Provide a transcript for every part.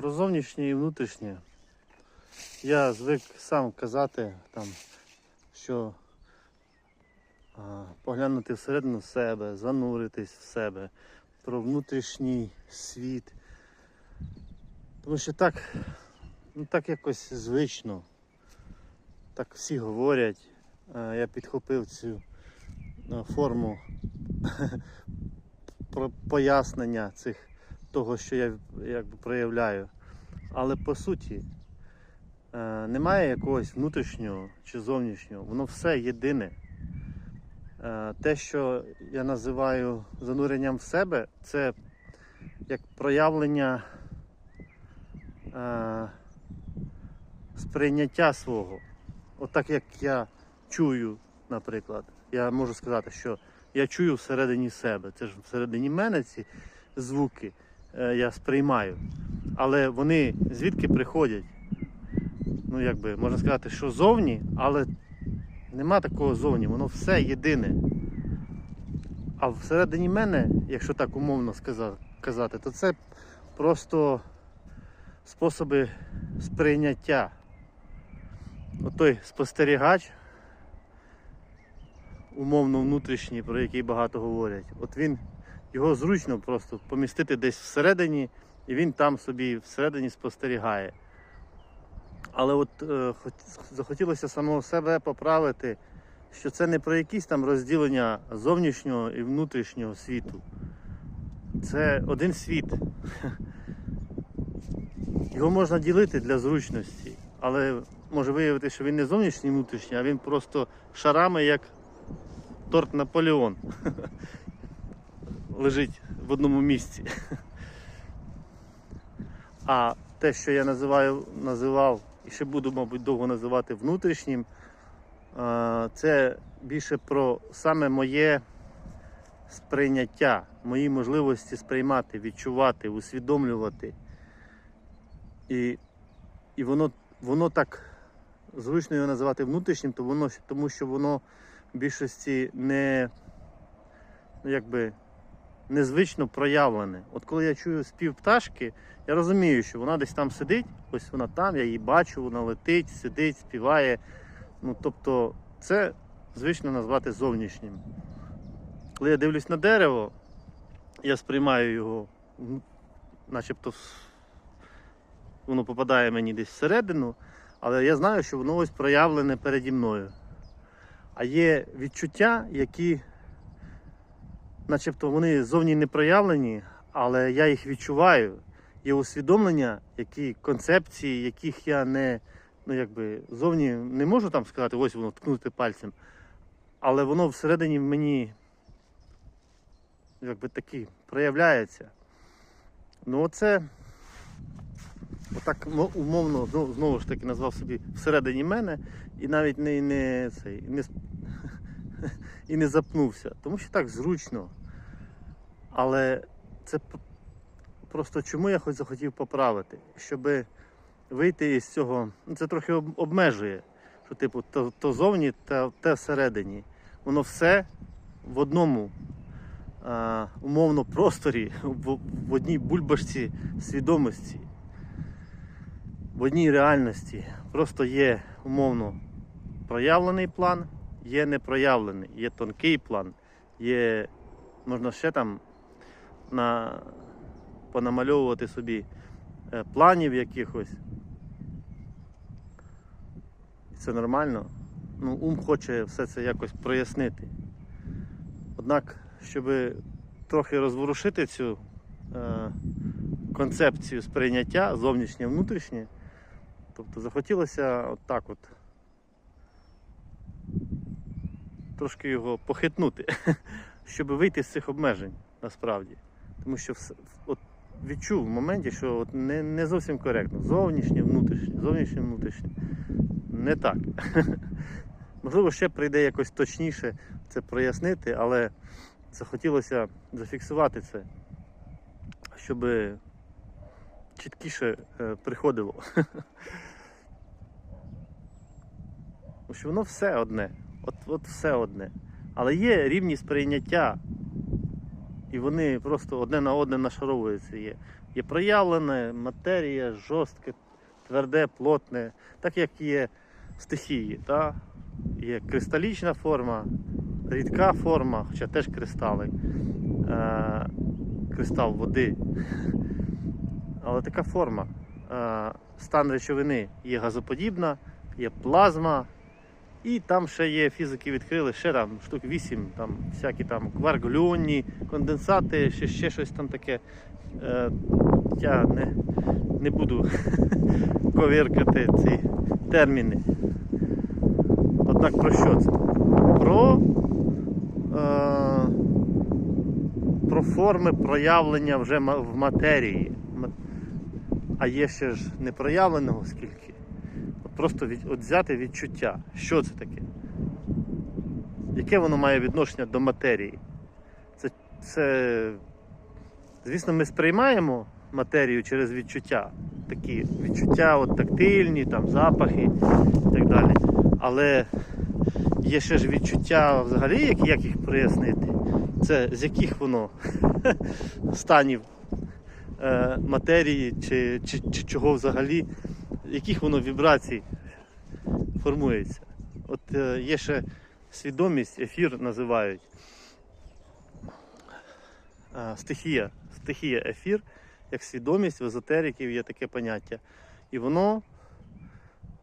Про зовнішнє і внутрішнє. Я звик сам казати, там, що а, поглянути всередину себе, зануритись в себе, про внутрішній світ. Тому що так, ну так якось звично. Так всі говорять. Е, Я підхопив цю форму про пояснення цих того, що я якби проявляю. Але по суті е, немає якогось внутрішнього чи зовнішнього, воно все єдине. Е, Те, що я називаю зануренням в себе, це як проявлення е, сприйняття свого. Отак як я чую, наприклад, я можу сказати, що я чую всередині себе. Це ж всередині мене ці звуки я сприймаю. Але вони звідки приходять? Ну, якби можна сказати, що зовні, але нема такого зовні, воно все єдине. А всередині мене, якщо так умовно сказа- казати, то це просто способи сприйняття. Отой спостерігач, умовно внутрішній, про який багато говорять, от він його зручно просто помістити десь всередині, і він там собі всередині спостерігає. Але от е, захотілося самого себе поправити, що це не про якісь там розділення зовнішнього і внутрішнього світу. Це один світ. Його можна ділити для зручності, але може виявити, що він не зовнішній і внутрішній, а він просто шарами, як торт Наполеон. Лежить в одному місці. А те, що я називаю, називав і ще буду, мабуть, довго називати внутрішнім, е, це більше про саме моє сприйняття, мої можливості сприймати, відчувати, усвідомлювати. І, і воно, воно так зручно його називати внутрішнім, то воно, тому що воно в більшості не, ну, якби, незвично проявлене. От коли я чую спів пташки, я розумію, що вона десь там сидить, ось вона там, я її бачу, вона летить, сидить, співає. Ну, тобто, це звично назвати зовнішнім. Коли я дивлюсь на дерево, я сприймаю його, ну, начебто воно попадає мені десь всередину, але я знаю, що воно ось проявлене переді мною. А є відчуття, які, начебто, вони зовні не проявлені, але я їх відчуваю. Є усвідомлення, які концепції, яких я не ну, якби, зовні не можу там сказати, ось воно ткнути пальцем. Але воно всередині мені якби таки проявляється. Ну оце отак мо- умовно знову, ж таки назвав собі всередині мене і навіть не, не, цей, не, і не запнувся. Тому що так зручно. Але це просто чому я хоч захотів поправити, щоб вийти із цього, ну це трохи обмежує, що типу то, то зовні, та те всередині. Воно все в одному а, умовно просторі, в, в одній бульбашці свідомості, в одній реальності. Просто є умовно проявлений план, є непроявлений, є тонкий план, є можна ще там на, понамальовувати собі е, планів якихось. Це нормально. Ну, ум хоче все це якось прояснити. Однак, щоб трохи розворушити цю е, концепцію сприйняття зовнішнє внутрішнє, тобто захотілося отак от трошки його похитнути, щоб вийти з цих обмежень насправді. Тому що от відчув в моменті, що от не, не зовсім коректно. Зовнішнє, внутрішнє, зовнішнє, внутрішнє. Не так. Можливо, ще прийде якось точніше це прояснити, але захотілося зафіксувати це, щоб чіткіше е, приходило. Що воно все одне. От, от все одне. Але є рівні сприйняття, і вони просто одне на одне нашаровуються. Є. Є проявлене матерія, жорстке, тверде, плотне, так як є стихії. Та? Є кристалічна форма, рідка форма, хоча теж кристали, е, кристал води. Але така форма. Е, стан речовини є газоподібна, є плазма, і там ще є, фізики відкрили, ще там штук 8, там всякі там кварк-глюонні, конденсати, ще, ще щось там таке. Е, я не, не буду ковіркати ці терміни. Однак про що це? Про, е, про форми проявлення вже в матерії. А є ще ж не проявленого скільки. Просто від, от взяти відчуття. Що це таке? Яке воно має відношення до матерії? Це, це звісно, ми сприймаємо матерію через відчуття. Такі відчуття от тактильні, там, запахи і так далі. Але є ще ж відчуття взагалі, як, як їх прояснити. Це з яких воно станів е, матерії чи, чи, чи чого взагалі, яких воно вібрацій формується. От е, є ще свідомість, ефір називають. Е, стихія, стихія ефір, як свідомість в езотериків є таке поняття. І воно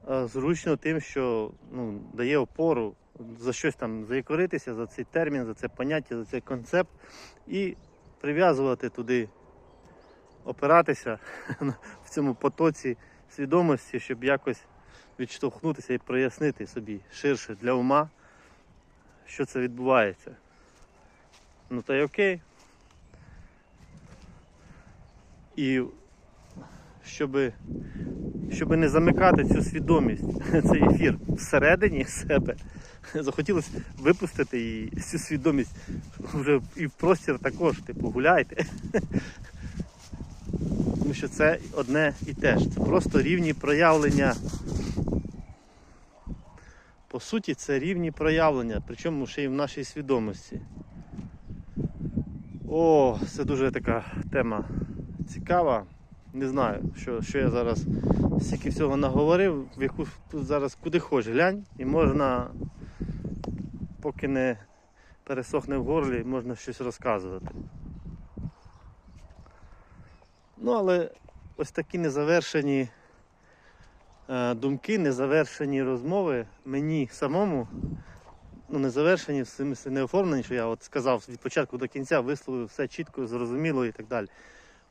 е, зручно тим, що ну, дає опору за щось там заякоритися, за цей термін, за це поняття, за цей концепт і прив'язувати туди, опиратися в цьому потоці свідомості, щоб якось відштовхнутися і прояснити собі ширше для ума, що це відбувається. Ну та й окей. І щоб, щоб не замикати цю свідомість, цей ефір всередині себе, захотілося випустити її, цю свідомість вже і в простір також, типу, гуляйте. Тому що це одне і те ж. Це просто рівні проявлення. По суті, це рівні проявлення, причому ще й в нашій свідомості. О, це дуже така тема цікава. Не знаю, що, що я зараз стільки всього наговорив, в яку зараз куди хоч глянь, і можна, поки не пересохне в горлі, можна щось розказувати. Ну, але ось такі незавершені е, думки, незавершені розмови мені самому, ну не завершені, в смислі не оформлені, що я от сказав від початку до кінця, висловив все чітко, зрозуміло і так далі.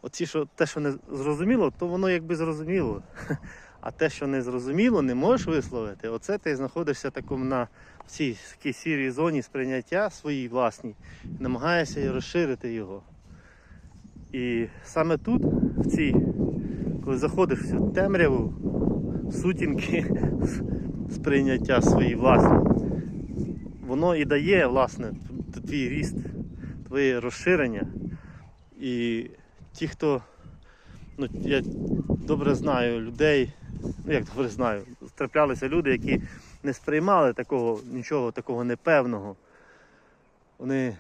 Оці, що те, що не зрозуміло, то воно якби зрозуміло. А те, що не зрозуміло, не можеш висловити, оце ти знаходишся такому на цій сірій зоні сприйняття своїй власній, намагаєшся розширити його. І саме тут, в цій, коли заходиш в цю темряву, сутінки сприйняття свої власні, воно і дає, власне, твій ріст, твоє розширення. І ті, хто, ну, я добре знаю людей, ну як добре знаю, траплялися люди, які не сприймали такого, нічого такого непевного. Вони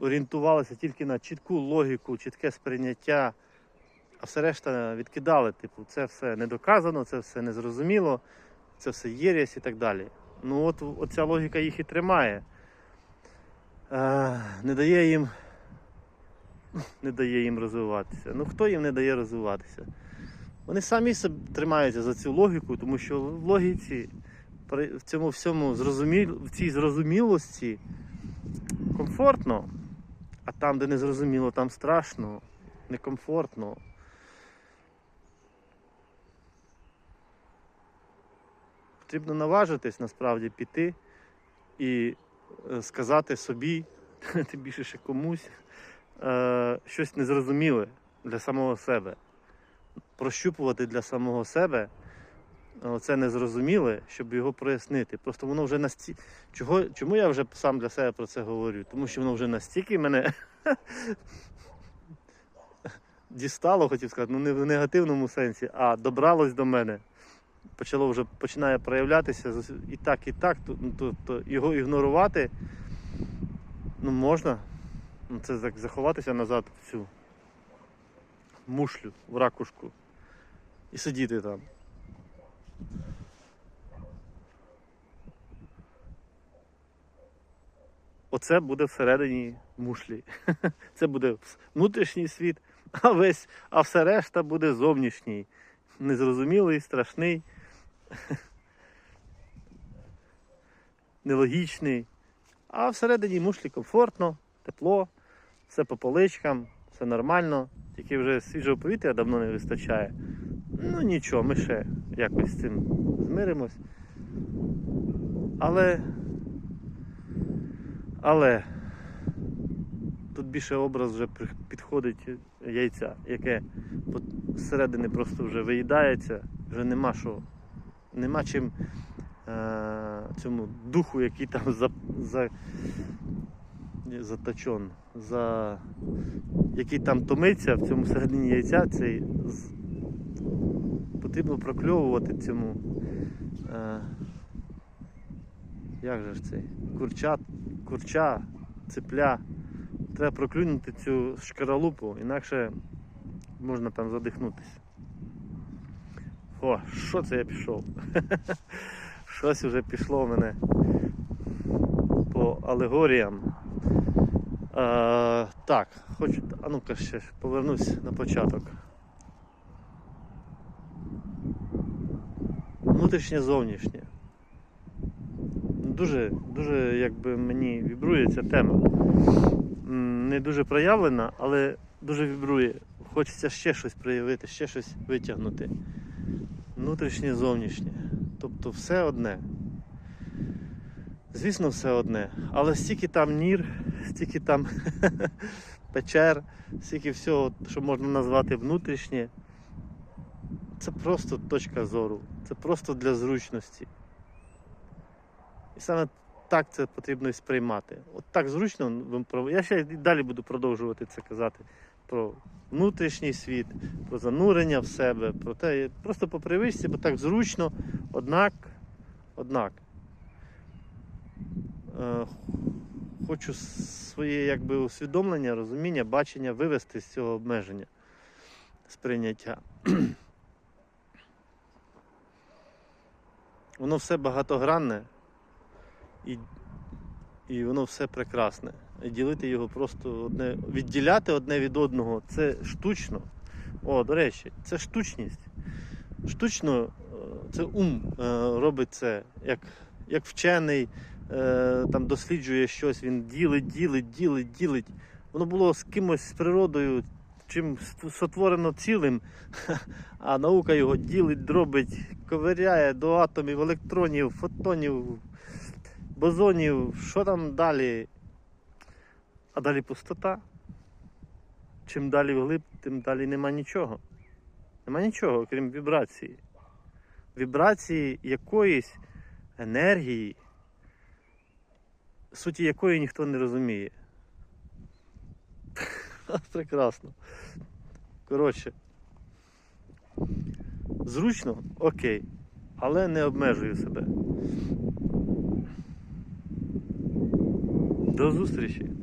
орієнтувалися тільки на чітку логіку, чітке сприйняття, а все решта відкидали, типу, це все не доказано, це все незрозуміло, це все єресь і так далі. Ну от оця логіка їх і тримає. Е, не дає їм не дає їм розвиватися. Ну хто їм не дає розвиватися? Вони самі тримаються за цю логіку, тому що в логіці, в цьому всьому зрозуміл, в цій зрозумілості комфортно, а там, де не зрозуміло, там страшно, некомфортно. Потрібно наважитись насправді піти і е, сказати собі, тим більше ще комусь, е, щось незрозуміле для самого себе. Прощупувати для самого себе це незрозуміле, щоб його прояснити. Просто воно вже настільки. Чого, чому я вже сам для себе про це говорю? Тому що воно вже настільки мене дістало, хотів сказати, ну не в негативному сенсі, а добралось до мене. Почало вже починає проявлятися і так, і так, то, ну, то, то його ігнорувати ну, можна. Ну, це заховатися назад в цю мушлю в ракушку і сидіти там. Оце буде всередині мушлі. Це буде внутрішній світ, а весь, а все решта буде зовнішній. Незрозумілий, страшний, нелогічний. А всередині мушлі комфортно, тепло, все по поличкам, все нормально. Тільки вже свіжого повітря давно не вистачає. Ну нічого, ми ще якось з цим змиримось. Але. Але тут більше образ вже підходить яйця, яке зсередини просто вже виїдається, вже нема що, нема чим е- цьому духу, який там за, за, заточен, за, який там томиться в цьому середині яйця, цей, потрібно прокльовувати цьому. Е- як же ж цей? Курча, курча, цепля. Треба проклюнути цю шкаралупу, інакше можна там задихнутися. О, що це я пішов? Щось вже пішло в мене по алегоріям. Е, так, хочу. А ну-ка ще повернусь на початок. Внутрішнє зовнішнє. Дуже, дуже якби мені вібрує ця тема. Не дуже проявлена, але дуже вібрує. Хочеться ще щось проявити, ще щось витягнути. Внутрішнє, зовнішнє. Тобто все одне. Звісно, все одне. Але стільки там нір, стільки там печер, стільки всього, що можна назвати внутрішнє. Це просто точка зору. Це просто для зручності. І саме так це потрібно і сприймати. От так зручно. Я ще й далі буду продовжувати це казати про внутрішній світ, про занурення в себе, про те, просто по привичці, бо так зручно, однак, однак. Е, хочу своє якби, усвідомлення, розуміння, бачення вивести з цього обмеження сприйняття. Воно все багатогранне і, і воно все прекрасне. І ділити його просто одне, відділяти одне від одного це штучно. О, до речі, це штучність. Штучно е, це ум е, робить це, як, як вчений е, там досліджує щось, він ділить, ділить, ділить, ділить. Воно було з кимось з природою, чим сотворено цілим, а наука його ділить, дробить, ковиряє до атомів, електронів, фотонів, бозонів, що там далі. А далі пустота. Чим далі вглиб, тим далі нема нічого. Нема нічого, крім вібрації. Вібрації якоїсь енергії, суті якої ніхто не розуміє. Прекрасно. Коротше. Зручно, окей, але не обмежую себе. До зустрічі!